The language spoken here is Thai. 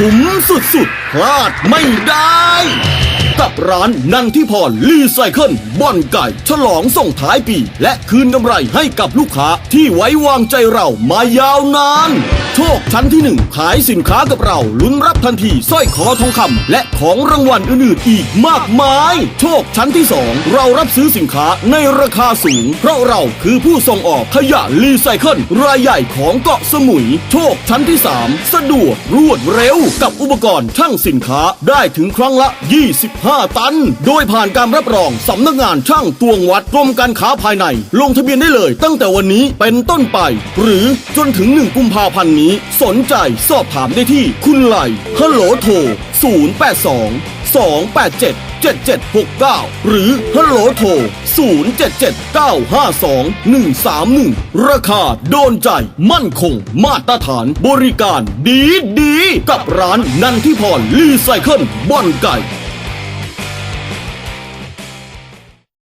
คุ้มสุดๆ พลาดไม่ได้ ร้านนันทิพรรีไซเคิลบ่อนไก่ฉลองส่งท้ายปี และคืนกำไรให้กับลูกค้าที่ไว้วางใจเรามายาวนาน โชคชั้นที่หนึ่งขายสินค้ากับเราลุ้นรับทันทีสร้อยคอทองคำและของรางวัลอื่นๆอีกมากมาย โชคชั้นที่สองเรารับซื้อสินค้าในราคาสูง เพราะเราคือผู้ส่งออกขยะรีไซเคิลรายใหญ่ของเกาะสมุย โชคชั้นที่สามสะดวกรวดเร็ว กับอุปกรณ์ช่างสินค้าได้ถึงครั้งละ 25ตัน โดยผ่านการรับรองสำนักงานช่างตวงวัดกรมการค้าภายใน ลงทะเบียนได้เลย ตั้งแต่วันนี้เป็นต้นไป หรือจนถึง 1 กุมภาพันธ์นี้ สนใจสอบถามได้ที่คุณไหลฮัลโหลโทร 082 287 7769 หรือฮัลโหลโทร 077 952 131ราคาโดนใจมั่นคงมาตรฐานบริการดีดี กับร้านนันทิพรรีไซเคิลบ่อนไก่